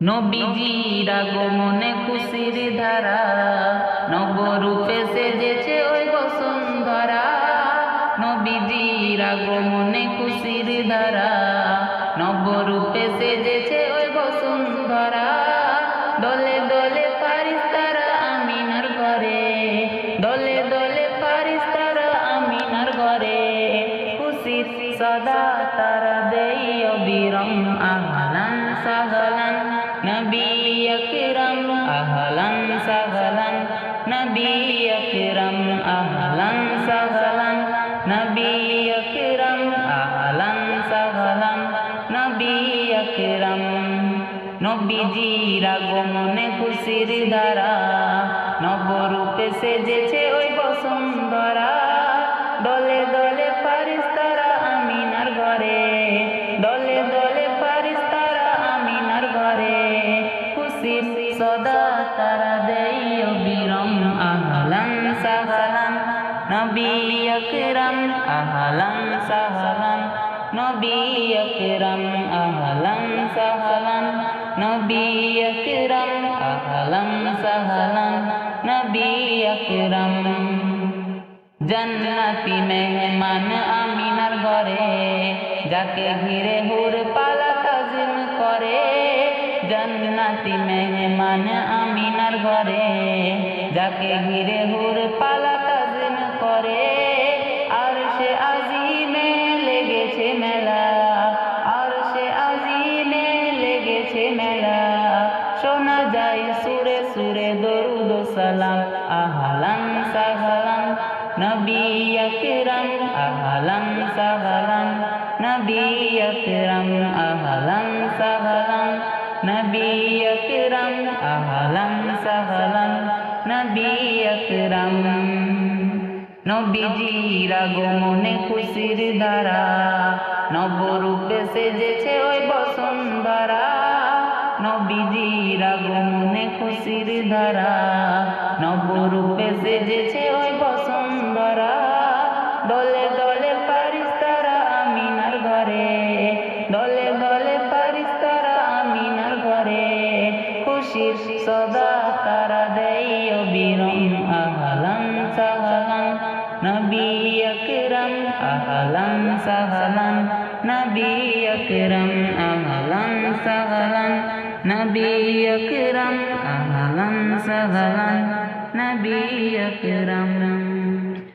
নবীজির আগমনে খুশির ধারা, নবরূপে সেজেছে ওই বসুন্ধরা নবীজির আগমনে খুশির ধারা, নবরূপে সেজেছে ওই বসুন্ধরা নবী আকরাম আহলান সাহলান নবী আকরাম আহলান সাহলান নবী আকরাম আহলান সাহলান খুশির ধারা, নবরূপে সেজেছে ওই বসুন্ধরা। নবী আকরাম, আহলান সাহলান। নবী আকরাম, আহলান সাহলান। নবী আকরাম, আহলান সাহলান। নবী আকরাম, জান্নাতি মেহমান আমিনার ঘরে। যাকে ঘিরে হুর পালা তাজিম করে। জান্নাতি মেহমান আমিনার ঘরে। যাকে ঘিরে হুর পালা করে আর সে আজিমে লেগেছে মেলা, আর সে আজিমে লেগেছে মেলা। শোনা যায় সুরে সুরে দরুদ সালাম, আহলান সাহলান, নবী আকরাম, আহলান সাহলান, নবী আকরাম, আহলান সাহলান, নবী আকরাম, আহলান সাহলান, নবী আকরাম। নবীজির আগমনে খুশির ধারা নবরূপে সেজেছে ওই বসুন্ধরা। নবীজির আগমনে খুশির ধারা নবরূপে সেজেছে ওই বসুন্ধরা। দলে দলে ফারিস্তারা আমিনার ঘরে, দলে দলে ফারিস্তারা আমিনার ঘরে। খুশির সদা তারা দেই অবিরম সাহলান নবী আকরাম, আহলান সাহলান। নবী আকরাম, আহলান সাহলান। নবী আকরাম, আহলান সাহলান। নবী আকরাম,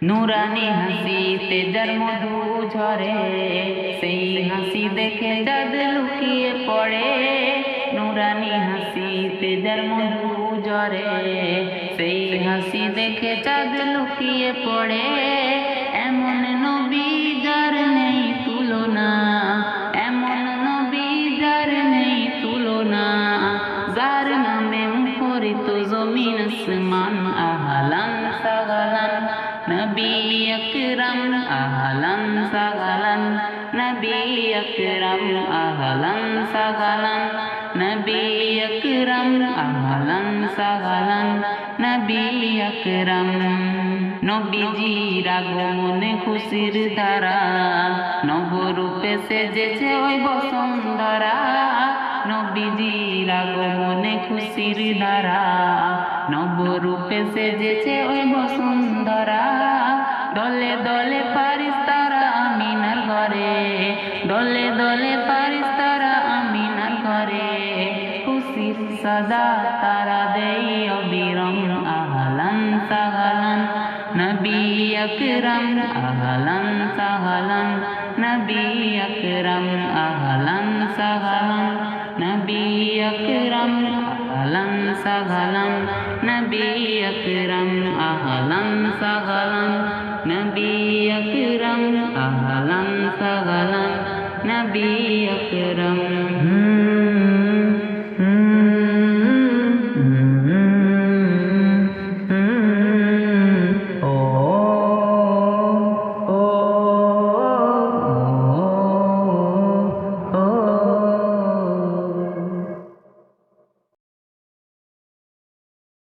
নুরানি হাসিতে যার মধু ঝরে। সেই হাসি দেখে যাদ লুকিয়ে পড়ে। নুরানি হাসিতে যার মধু ঝরে সেই হাসি দেখে চাঁদ লুকিয়ে পড়ে। এমন নবী যার নেই তুলনা, এমন নবী যার নেই তুলনা, যার নামে মুখরিত জমিন আসমান, আহলান সাগলান। নবী আকরাম, আহলান সাগলান। নবী আকরাম, আহলান সাগলান। নবী আহলান সাগলান নবী আকরাম। নবীজির আগমনে খুশির ধারা নবরূপে সেজেছে ওই বসুন্ধরা নবীজির আগমনে খুশির ধারা নবরূপে সেজেছে ওই বসুন্ধরা দলে দলে পারিস তারা আমিনার ঘরে, দলে দলে সদা তারা দেই অবিরম আহলান সাহলান। নবী আকরাম আহলান সাহলান। নবী আকরাম আহলান সাহলান। নবী আকরাম আহলান সাহলান। নবী আকরাম আহলান সাহলান। নবী আকরাম আহলান সাহলান। নবী